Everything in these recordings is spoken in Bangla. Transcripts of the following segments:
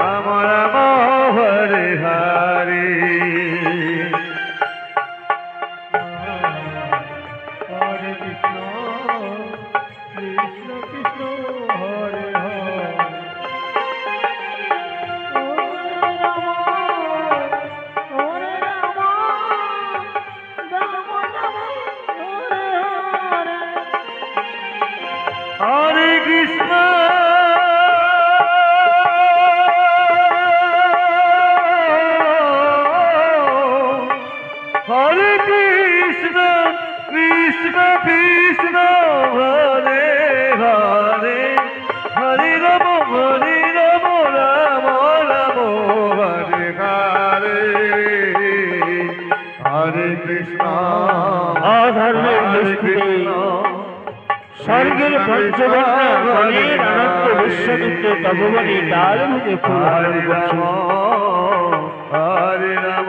রাম রাম হরে। হরে কৃষ্ণ কৃষ্ণ হরে কৃষ্ণ কৃষ্ণ কৃষ্ণ হরে হরে। হরে রাম হরে রাম রাম রাম হরে হরে। হরে কৃষ্ণ অধর্মের কৃষ্ণ। স্বর্গের পঞ্চবর্ণ গণের আনন্দ বিশ্বমিত্র তপবনী ফুল হরে রাম হরে রাম।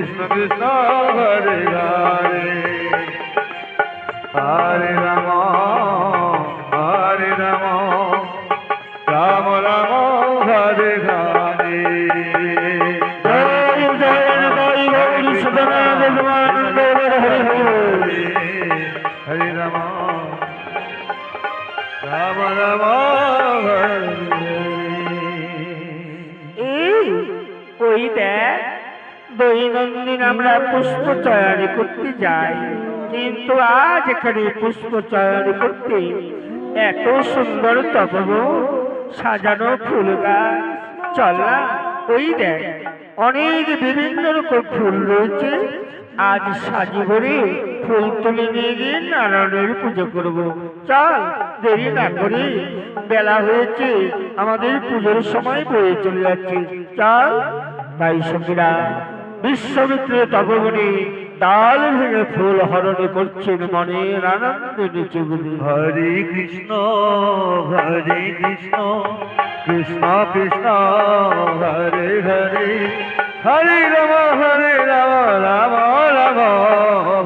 কৃষ্ণ কৃষ্ণ হরে হরে হরে রাম হরে রাম রাম রাম হরে হরে জয় জয় জয় গৌরী সদনা দেবানন্দ হরে হরে হরে রাম রাম রাম দেখ। দৈনন্দিন আমরা পুষ্প চয়ন করতে যাই। কিন্তু আজ এখানে পুষ্প চয়ন করতে এত সুন্দর তপব, সাজানো ফুল গাছ, চলা, ওই দেখ, অনেক বিভিন্ন রকম ফুল রয়েছে। আজ সাজি ভরে ফুল তুলে নিয়ে গিয়ে নারায়ণের পুজো করব। চল, দেরি না করি। বেলা হয়েছে, আমাদের পুজোর সময় বয়ে চলে যাচ্ছে। চল তাই সঙ্গীরা। বিশ্বমিত্র তপবনী ডাল ভেঙে ফুল হরণ করছেন মনের আনন্দে নিচে গুলি হরে কৃষ্ণ হরে কৃষ্ণ কৃষ্ণ কৃষ্ণ হরে হরে হরে রাম হরে রাম রাম রাম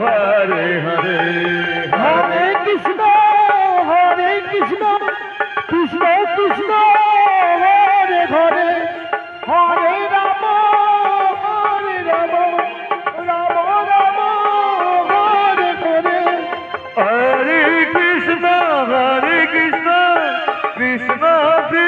হরে হরে। হরে কৃষ্ণ হরে কৃষ্ণ কৃষ্ণ কৃষ্ণ হরে হরে হরে